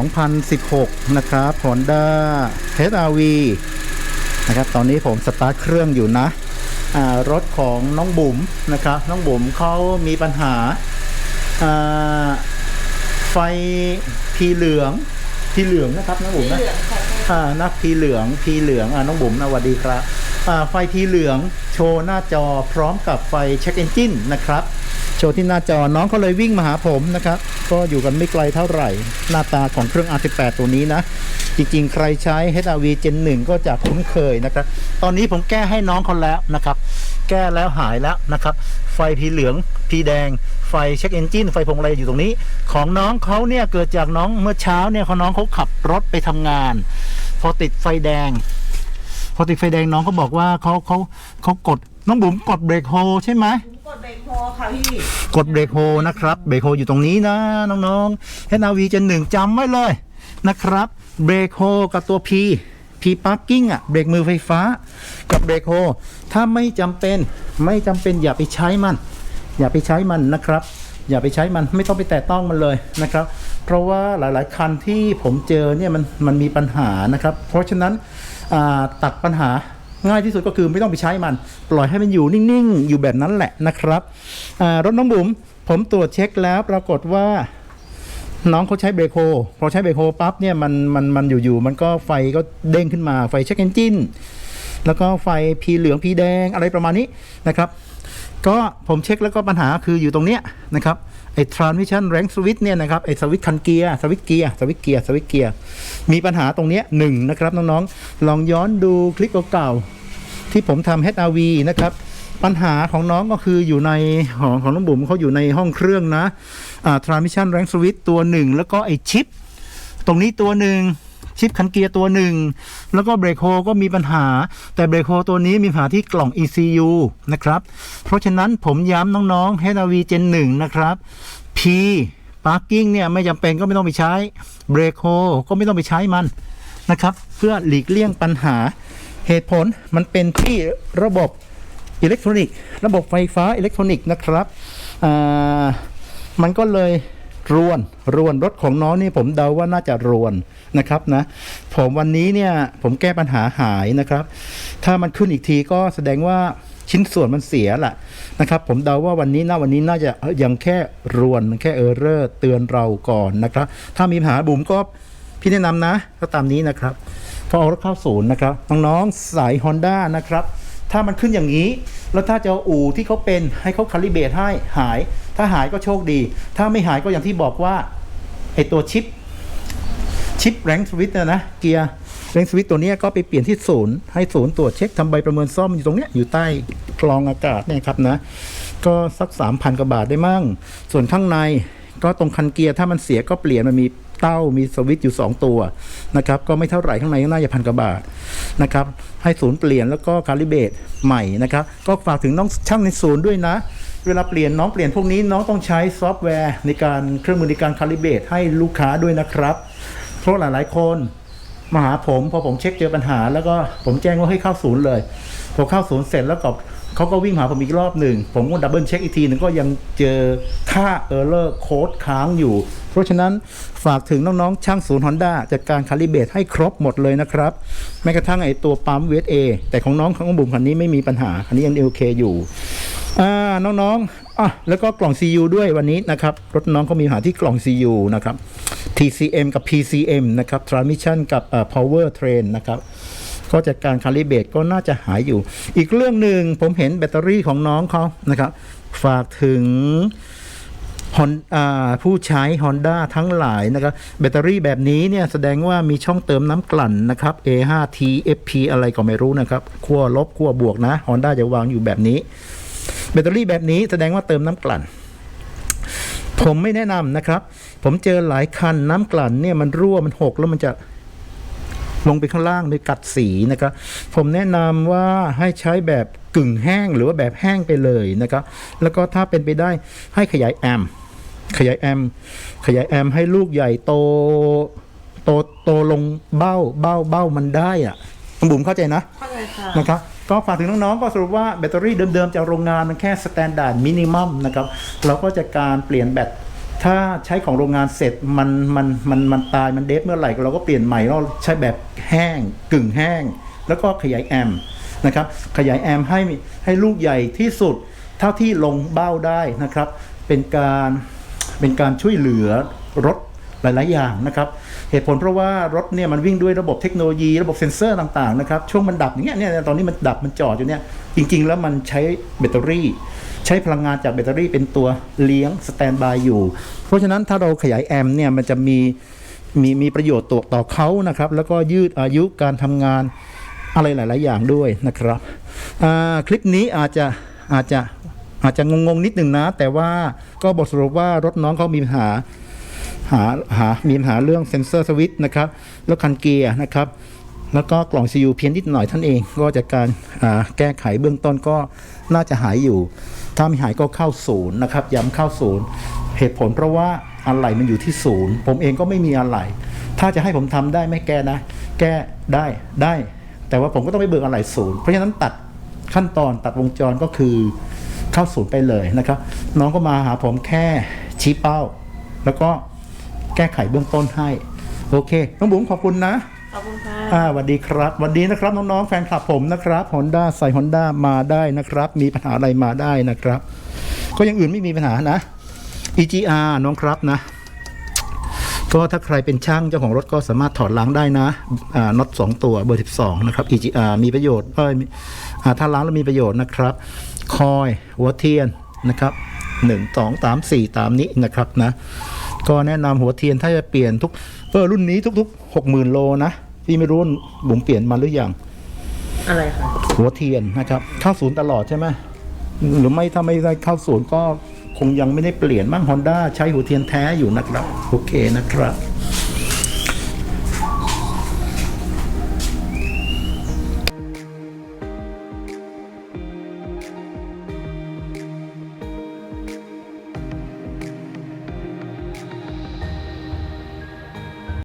2016 นะครับ Honda HRV นะครับ ตอนนี้ผมสตาร์ทเครื่องอยู่นะอ่ารถของน้องบุ๋มนะครับ น้องบุ๋มเขามีปัญหาอ่าไฟพีเหลืองพีเหลืองนะครับน้องบุ๋มนะอ่านักพีเหลืองพีเหลืองอ่าน้องบุ๋มนะสวัสดีครับอ่าไฟพีเหลืองโชว์หน้าจอพร้อมกับไฟเช็คเอนจินนะครับโชว์ที่หน้าจอน้องเขาเลยวิ่งมาหาผมนะครับ ก็อยู่กันไม่ไกลเท่าไหร่ หน้าตาของเครื่อง R18 ตัวนี้นะ จริงๆ ใครใช้ HRV Gen 1 ก็จะคุ้นเคยนะครับ ตอนนี้ผมแก้ให้น้องเขาแล้วนะครับ แก้แล้วหายแล้วนะครับ ไฟพีเหลือง พีแดง ไฟเช็คเอนจินไฟพวงมาลัยอยู่ตรงนี้ ของน้องเขาเนี่ยเกิดจากน้องเมื่อเช้าเนี่ยเขาน้องเขาขับรถไปทำงาน พอติดไฟแดง พอติดไฟแดงน้องเขาบอกว่าเขาเขาเขากดน้องบุ๋มกดเบรกโฮใช่ไหม ดเบรกโฮค่ะพี่ กดเบรกโฮนะครับ เบรกโฮอยู่ตรงนี้นะน้องๆ HRV Gen 1จำไว้เลยนะครับ เบรกโฮกับตัว P P parking อะเบรกมือไฟฟ้า กับเบรกโฮถ้าไม่จำเป็นไม่จำเป็นอย่าไปใช้มัน อย่าไปใช้มันนะครับ อย่าไปใช้มันไม่ต้องไปแตะต้องมันเลยนะครับ เพราะว่าหลายๆคันที่ผมเจอเนี่ยมันมันมีปัญหานะครับ เพราะฉะนั้นตัดปัญหา ง่ายที่สุดก็คือไม่ต้องไปใช้มัน ปล่อยให้มันอยู่นิ่งๆ อยู่แบบนั้นแหละนะครับรถน้องบุ๋มผมตรวจเช็คแล้วปรากฏว่าน้องเขาใช้เบรกโฮพอใช้เบรกโฮปั๊บเนี่ยมันมันมันอยู่ๆมันก็ไฟก็เด้งขึ้นมาไฟเช็คเอนจินแล้วก็ไฟพีเหลืองพีแดงอะไรประมาณนี้นะครับ ก็ผมเช็คแล้วก็ปัญหาคืออยู่ตรงเนี้ยนะครับไอ้ transmission rank switch เนี่ยนะครับไอ้สวิตช์คันเกียร์สวิตช์เกียร์สวิตช์เกียร์สวิตช์เกียร์มีปัญหาตรงเนี้ยหนึ่งนะครับน้องๆ ลองย้อนดูคลิปเก่าๆที่ผมทำ HRV นะครับปัญหาของน้องก็คืออยู่ในของของน้องบุ๋มเขาอยู่ในห้องเครื่องนะอ่า transmission rank switch ตัวหนึ่งแล้วก็ไอ้ชิป ตรงนี้ตัวหนึ่ง ชิปคันเกียร์ตัวหนึ่งแล้วก็เบรกโฮก็มีปัญหา แต่เบรกโฮตัวนี้มีปัญหาที่กล่อง ECU นะครับ เพราะฉะนั้นผมย้ำน้องๆ HRV Gen 1 นะครับ P Parking เนี่ยไม่จำเป็นก็ไม่ต้องไปใช้เบรกโฮก็ไม่ต้องไปใช้มันนะครับ เพื่อหลีกเลี่ยงปัญหา เหตุผลมันเป็นที่ระบบอิเล็กทรอนิกส์ระบบไฟฟ้าอิเล็กทรอนิกส์นะครับมันก็เลย รวนรวนรถของน้องนี่ผมเดาว่าน่าจะรวนนะครับนะผมวันนี้เนี่ยผมแก้ปัญหาหายนะครับ ถ้ามันขึ้นอีกทีก็แสดงว่าชิ้นส่วนมันเสียแหละนะครับ ผมเดาว่าวันนี้น่าวันนี้น่าจะยังแค่รวนแค่เออร์เรอร์เตือนเราก่อนนะครับ ถ้ามีปัญหาบุ๋มก็พี่แนะนำนะก็ตามนี้นะครับพอเอารถเข้าศูนย์นะครับน้องๆสาย Honda นะครับ ถ้ามันขึ้นอย่างนี้ แล้วถ้าจะอู่ที่เขาเป็นให้เขาคาลิเบตให้หาย ถ้าหายก็โชคดี ถ้าไม่หายก็อย่างที่บอกว่าไอตัวชิป ชิปแรงสวิตนะนะ เกียร์แรงสวิตตัวนี้ก็ไปเปลี่ยนที่ศูนย์ให้ศูนย์ตรวจเช็คทำใบประเมินซ่อมอยู่ตรงเนี้ยอยู่ใต้กรองอากาศเนี่ยครับนะ ก็สักสามพันกว่าบาทได้มั่ง ส่วนข้างในก็ตรงคันเกียร์ถ้ามันเสียก็เปลี่ยนมันมีเต้ามีสวิตช์อยู่ 2 ตัวนะครับก็ไม่เท่าไหร่ข้างในก็น่าจะพันกว่าบาทนะครับให้ศูนย์เปลี่ยนแล้วก็คาลิเบตใหม่นะครับก็ฝากถึงน้องช่างในศูนย์ด้วยนะ เวลาเปลี่ยนน้องเปลี่ยนพวกนี้น้องต้องใช้ซอฟต์แวร์ในการเครื่องมือในการคาลิเบตให้ลูกค้าด้วยนะครับ เพราะหลายๆ คนมาหาผมพอผมเช็คเจอปัญหา แล้วก็ผมแจ้งว่าให้เข้าศูนย์เลยพอเข้าศูนย์เสร็จแล้วก็เขาก็วิ่งหาผมอีกรอบหนึ่ง ผมก็ดับเบิลเช็คอีกทีหนึ่งก็ยังเจอค่าเออร์เลอร์โค้ดค้างอยู่ เพราะฉะนั้นฝากถึงน้องๆ ช่างศูนย์ฮอนด้าจัดการคาลิเบตให้ครบหมดเลยนะครับ แม้กระทั่งไอตัวปั๊มเวทเอแต่ของน้องของบุ๋มคันนี้ไม่มีปัญหาคันนี้ยังโอเคอยู่ อ่าน้องๆอะแล้วก็กล่อง CU ด้วยวันนี้นะครับ รถน้องเขามีหาที่กล่อง CU นะครับ TCM กับ PCM นะครับ Transmission กับอ่อ Power Train นะครับ ก็จัดการคาลิเบตก็น่าจะหายอยู่ อีกเรื่องหนึ่งผมเห็นแบตเตอรี่ของน้องเขานะครับ ฝากถึงฮอนผู้ใช้ Honda ทั้งหลายนะครับแบตเตอรี่แบบนี้เนี่ยแสดงว่ามีช่องเติมน้ำกลั่นนะครับ A5T FP อะไรก็ไม่รู้นะครับขั้วลบขั้วบวกนะ Honda จะวางอยู่แบบนี้ แบตเตอรี่แบบนี้แสดงว่าเติมน้ำกลั่น ผมไม่แนะนำนะครับ ผมเจอหลายคันน้ำกลั่นเนี่ยมันรั่วมันหกแล้วมันจะลงไปข้างล่างไปกัดสีนะครับ ผมแนะนำว่าให้ใช้แบบกึ่งแห้งหรือว่าแบบแห้งไปเลยนะครับ แล้วก็ถ้าเป็นไปได้ให้ขยายแอมป์ขยายแอมป์ขยายแอมป์ให้ลูกใหญ่โตโตโตลงเบ้าเบ้าเบ้ามันได้อะคุณบุ๋มเข้าใจนะเข้าใจค่ะนะครับ ก็ฝากถึงน้องๆก็สรุปว่าแบตเตอรี่เดิมๆจากโรงงานมันแค่สแตนดาร์ดมินิมัมนะครับเราก็จะการเปลี่ยนแบตถ้าใช้ของโรงงานเสร็จมันมันมันมันตายมันเดฟเมื่อไหร่เราก็เปลี่ยนใหม่เราใช้แบบแห้งกึ่งแห้ง แล้วก็ขยายแอมนะครับขยายแอมให้ให้ลูกใหญ่ที่สุด เท่าที่ลงเบ้าได้นะครับ เป็นการเป็นการช่วยเหลือรถหลาย ๆ อย่างนะครับ เหตุผลเพราะว่ารถเนี่ยมันวิ่งด้วยระบบเทคโนโลยีระบบเซ็นเซอร์ต่างๆนะครับช่วงมันดับอย่างเงี้ยเนี่ยตอนนี้มันดับมันจอดอยู่เนี่ยจริง ๆ แล้วมันใช้แบตเตอรี่ ใช้พลังงานจากแบตเตอรี่เป็นตัวเลี้ยงสแตนบายอยู่ เพราะฉะนั้นถ้าเราขยายแอมป์เนี่ยมันจะมีมีมีประโยชน์ต่อต่อเขานะครับแล้วก็ยืดอายุการทำงานอะไรหลาย ๆ อย่างด้วยนะครับคลิปนี้อาจจะอาจจะอาจจะงงๆนิดหนึ่งนะ แต่ว่าก็บทสรุปว่ารถน้องเขามีปัญหา หาหามีปัญหาเรื่องเซนเซอร์สวิตช์นะครับแล้วคันเกียร์นะครับ แล้วก็กล่อง CU เพี้ยนนิดหน่อยท่านเองก็จากการาแก้ไขเบื้องต้นก็น่าจะหายอยู่ ถ้าไม่หายก็เข้าศูนย์นะครับย้ำเข้าศูนย์เหตุผลเพราะว่าอะไหล่มันอยู่ที่ศูนย์ผมเองก็ไม่มีอะไหล่ถ้าจะให้ผมทำได้ไหม่แก้นะ แก้ได้ได้ แต่ว่าผมก็ต้องไปเบิกอะไหล่ศูนย์เพราะฉะนั้นตัดขั้นตอนตัดวงจรก็คือเข้าศูนย์ไปเลยนะครับ น้องก็มาหาผมแค่ชี้เป้า แล้วก็ แก้ไขเบื้องต้นให้ โอเค น้องบุ๋มขอบคุณนะขอบคุณค่ะอ่าสวัสดีครับสวัสดีนะครับ น้องๆแฟนคลับผมนะครับฮอนด้าใส่ฮอนด้ามาได้นะครับ มีปัญหาอะไรมาได้นะครับ ก็อยังอื่นไม่มีปัญหานะ EGR น้องครับนะ ก็ถ้าใครเป็นช่างเจ้าของรถก็สามารถถอดล้างได้นะอ่าน็อตสองตัวเบอร์12นะครับ EGR มีประโยชน์เอ้ยมีอ่าถ้าล้างแล้วมีประโยชน์นะครับ คอยหัวเทียนนะครับหนึ่งสองสามสี่ตามนี้นะครับนะ ก็แนะนำหัวเทียนถ้าจะเปลี่ยนทุกเออรุ่นนี้ทุกๆหกหมื่นโลนะพี่ไม่รู้ว่าบุ๋มเปลี่ยนมาหรือยังอะไรคะหัวเทียนนะครับ เข้าศูนย์ตลอดใช่ไหมหรือไม่ถ้าไม่ได้เข้าศูนย์ก็คงยังไม่ได้เปลี่ยนมั้งฮอนด้าใช้หัวเทียนแท้อยู่นะครับ โอเคนะครับ